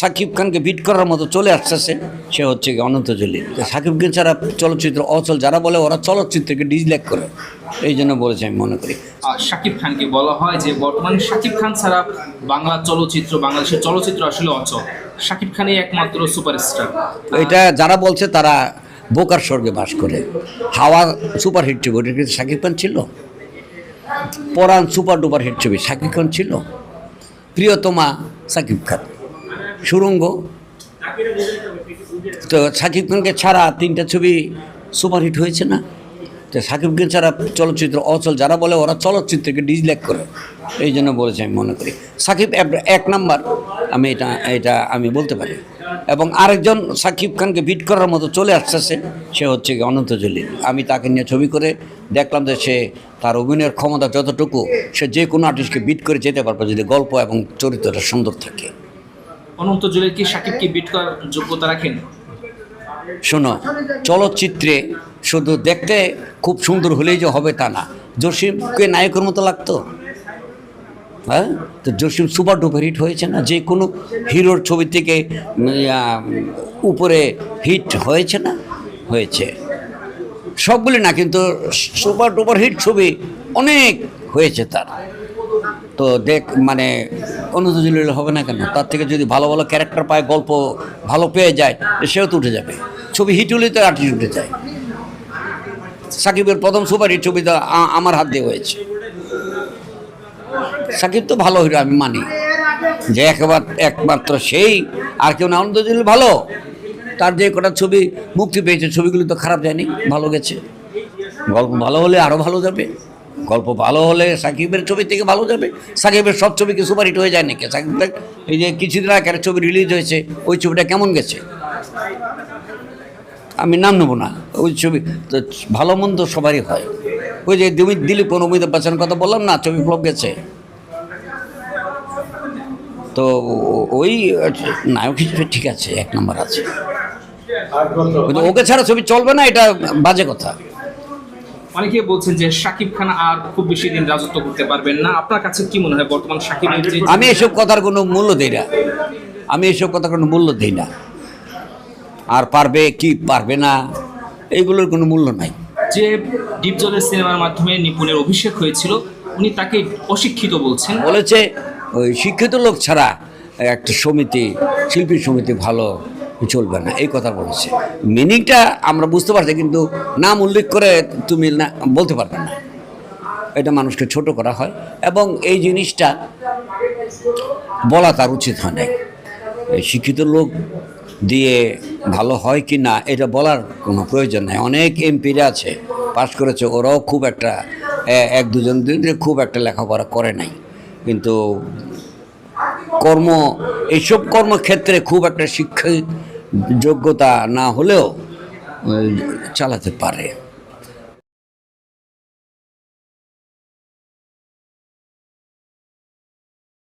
সাকিব খানকে বিট করার মতো চলে আসতেছে সে হচ্ছে কি অনন্ত জলিল। সাকিব খান ছাড়া চলচ্চিত্র অচল যারা বলে ওরা চলচ্চিত্রকে ডিসলাইক করে। এই জন্য বলেছে আমি মনে করি। আর শাকিব খানকে বলা হয় যে বর্তমানে শাকিব খান ছাড়া বাংলা চলচ্চিত্র বাংলাদেশের চলচ্চিত্র আসলে অচল। শাকিব খানই একমাত্র সুপারস্টার। এটা যারা বলছে তারা বোকার স্বর্গে বাস করে। হাওয়া সুপার হিট ছবি ওটা কিন্তু শাকিব খান ছিল? পরাণ সুপার ডুপার হিট ছবি শাকিব খান ছিল? প্রিয়তমা সাকিব খান। সুরঙ্গ। তো সাকিব খানকে ছাড়া তিনটা ছবি সুপারহিট হয়েছে না? তো সাকিব খান ছাড়া চলচ্চিত্র অচল, যারা বলে ওরা চলচ্চিত্রকে ডিসলাইক করে, এই জন্য বলেছে আমি মনে করি। সাকিব এক- নাম্বার, আমি এটা এটা আমি বলতে পারি। এবং আরেকজন সাকিব খানকে বিট করার মতো চলে আসতেছে, সে হচ্ছে অনন্ত জলিল। আমি তাকে নিয়ে ছবি করে দেখলাম যে সে তার অভিনয়ের ক্ষমতা যতটুকু, সে যে কোনো আর্টিস্টকে বিট করে যেতে পারবে যদি গল্প এবং চরিত্রটা সুন্দর থাকে। অনন্ত জলিল কি শাকিবকে বিট করার যোগ্যতা রাখেন? শোনো, চলচ্চিত্রে শুধু দেখতে খুব সুন্দর হলেই যে হবে তা না। জসিমকে নায়কের মতো লাগতো? হ্যাঁ? তো জসিম সুপার ডুপার হিট হয়েছে না? যে কোনো হিরোর ছবি থেকে উপরে হিট হয়েছে না? হয়েছে। সবগুলি না, কিন্তু সুপার ডুপার হিট ছবি অনেক হয়েছে তার। তো দেখ মানে অনুদোজলীল হবে না কেন? তার থেকে যদি ভালো ভালো ক্যারেক্টার পায়, গল্প ভালো পেয়ে যায়, সেও তো উঠে যাবে। ছবি হিট হলেই তো আর্টিস্ট উঠে যায়। সাকিবের প্রথম সুপার হিট ছবি তো আমার হাত দিয়ে হয়েছে। সাকিব তো ভালো হিরো আমি মানি। যে একবার, একমাত্র সেই, আর কেউ না। আনন্দজল ভালো। তার যে কটা ছবি মুক্তি পেয়েছে, ছবিগুলি তো খারাপ যায়নি, ভালো গেছে। গল্প ভালো হলে আরও ভালো যাবে। গল্প ভালো হলে সাকিবের ছবি থেকে ভালো যাবে। সাকিবের সব ছবি কি সুপারহিট হয়ে যায় নাকি? সাকিব এই যে কিছুদিন আগে একটা ছবি রিলিজ হয়েছে ওই ছবিটা কেমন গেছে? আমি নাম নেব না ওই ছবি তো ভালো মন্দ সবারই হয়। ওই যে দিলীপ দিলীপ অমিতাভ বচ্চনের কথা বললাম না ছবি ফ্লপ গেছে। তো ওই নায়ক হিসেবে ঠিক আছে এক নম্বর আছে। ওকে ছাড়া ছবি চলবে না এটা বাজে কথা। অনেকে বলছেন যে শাকিব খান আর খুব বেশি দিন রাজত্ব করতে পারবেন না। আপনার কাছে কি মনে হয় বর্তমান যে আমি এসব কথার কোনো মূল্য দিই না। আমি এসব কথার কোনো মূল্য দিই না। আর পারবে কি পারবে না এইগুলোর কোনো মূল্য নাই। যে ডিপ জলের সিনেমার মাধ্যমে নিপুণের অভিষেক হয়েছিল উনি তাকে অশিক্ষিত বলছেন। বলেছে ওই শিক্ষিত লোক ছাড়া একটা সমিতি শিল্পী সমিতি ভালো চলবে না, এই কথা বলেছে। মিনিংটা আমরা বুঝতে পারছি, কিন্তু নাম উল্লেখ করে তুমি না, বলতে পারবে না। এটা মানুষকে ছোট করা হয় এবং এই জিনিসটা বলা তার উচিত হয় না এই শিক্ষিত লোক দিয়ে ভালো হয় কি না, এটা বলার কোনো প্রয়োজন নেই। অনেক এমপিরা আছে, পাশ করেছে, ওরাও খুব একটা এক দুজন খুব একটা লেখাপড়া করে নাই। কিন্তু কর্ম, এইসব কর্মক্ষেত্রে খুব একটা শিক্ষা যোগ্যতা না হলেও চালাতে পারে।